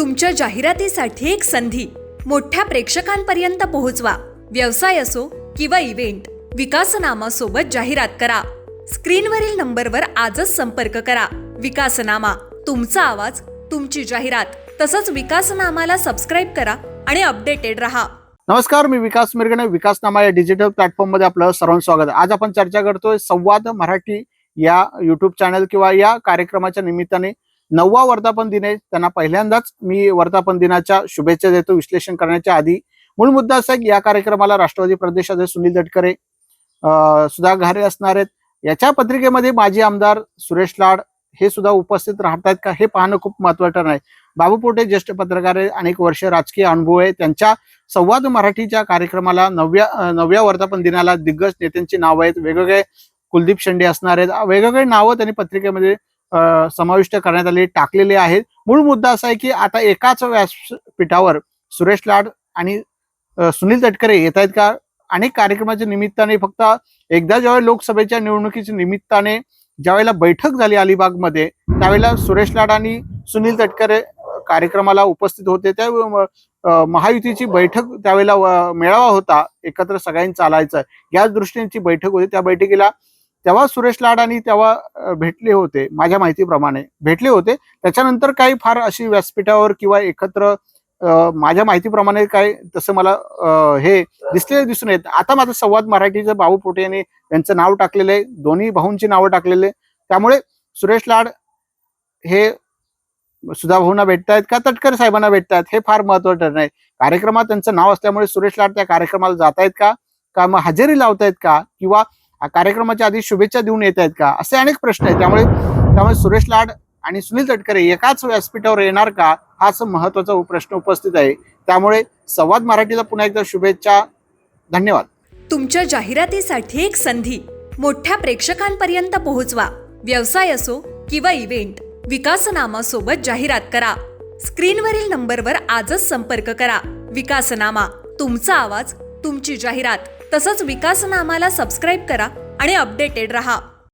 तुमच्या जाहिरातीसाठी एक संधी. मोठ्या प्रेक्षकांपर्यंत पोहोचवा. व्यवसाय असो किंवा इव्हेंट विकासनामा सोबत जाहिरात करा. स्क्रीनवरील नंबरवर आजच संपर्क करा. विकासनामा तुमचा आवाज तुमची जाहिरात तसंच विकासनामाला सबस्क्राईब करा आणि अपडेटेड रहा. नमस्कार मी विकास मिरगणे विकासनामा या डिजिटल प्लॅटफॉर्ममध्ये आपलं सर्वांचं स्वागत आहे. आज आपण चर्चा करतोय संवाद मराठी या युट्यूब चॅनल किंवा या कार्यक्रमाच्या निमित्ताने नववा वर्धापन दिन आहे. त्यांना पहिल्यांदाच मी वर्धापन दिनाच्या शुभेच्छा देतो. विश्लेषण करण्याच्या आधी मूळ मुद्दा असा की या कार्यक्रमाला राष्ट्रवादी प्रदेशाध्यक्ष सुनील तटकरे सुद्धा सुधा घारे असणार आहेत. याच्या पत्रिकेमध्ये माजी आमदार सुरेश लाड हे सुद्धा उपस्थित राहतात का हे पाहणं खूप महत्वाचं आहे. बाबू पोटे ज्येष्ठ पत्रकार आहे अनेक वर्ष राजकीय अनुभव आहे. त्यांच्या संवाद मराठीच्या कार्यक्रमाला नवव्या नव्या नवव्या वर्धापन दिनाला दिग्गज नेत्यांची नावं आहेत. वेगवेगळे कुलदीप शेंडे असणार आहेत. वेगवेगळे नावं त्यांनी पत्रिकेमध्ये समाविष्ट करण्यात आले टाकलेले आहेत. मूळ मुद्दा असा आहे की आता एकाच व्यासपीठावर सुरेश लाड आणि सुनील तटकरे येत आहेत का? अनेक कार्यक्रमाच्या निमित्ताने फक्त एकदा ज्यावेळी लोकसभेच्या निवडणुकीच्या निमित्ताने ज्यावेळेला बैठक झाली अलिबागमध्ये त्यावेळेला सुरेश लाड आणि सुनील तटकरे कार्यक्रमाला उपस्थित होते. त्या महायुतीची बैठक त्यावेळेला मेळावा होता एकत्र सगळ्यांनी चालायचं. याच दृष्टीने बैठक होती त्या बैठकीला तेव्हा सुरेश लाड आणि तेव्हा भेटले होते माझ्या माहितीप्रमाणे भेटले होते. त्याच्यानंतर काही फार अशी व्यासपीठावर किंवा एकत्र माझ्या माहितीप्रमाणे काय तसं मला हे दिसलेले दिसून येत. आता माझा संवाद मराठीचं भाऊ पोटे यांनी त्यांचं नाव टाकलेलं आहे दोन्ही भाऊंची नावं टाकलेले त्यामुळे सुरेश लाड हे सुधा भाऊंना भेटतायत का तटकर साहेबांना भेटतायत हे फार महत्वाचं ठरणार आहे. कार्यक्रमात त्यांचं नाव असल्यामुळे सुरेश लाड त्या कार्यक्रमाला जातायत का? का मग हजेरी लावतायत का? किंवा कार्यक्रमाच्या आधी शुभेच्छा देऊन येत आहेत का? असे अनेक प्रश्न आहेत. त्यामुळे त्यामुळे सुरेश लाड आणि सुनील तटकरे एकाच व्यासपीठावर येणार का? हा असं महत्त्वाचा प्रश्न उपस्थित आहे. त्यामुळे संवाद मराठीला पुन्हा एकदा शुभेच्छा. धन्यवाद. तुमच्या जाहिरातीसाठी एक संधी. मोठ्या प्रेक्षकांपर्यंत पोहोचवा. व्यवसाय असो किंवा इव्हेंट विकासनामा सोबत जाहिरात करा. स्क्रीनवरील नंबरवर आजच संपर्क करा. विकासनामा तुमचा आवाज तुमची जाहिरात. तसंच विकास नामाला सबस्क्राईब करा आणि अपडेटेड रहा.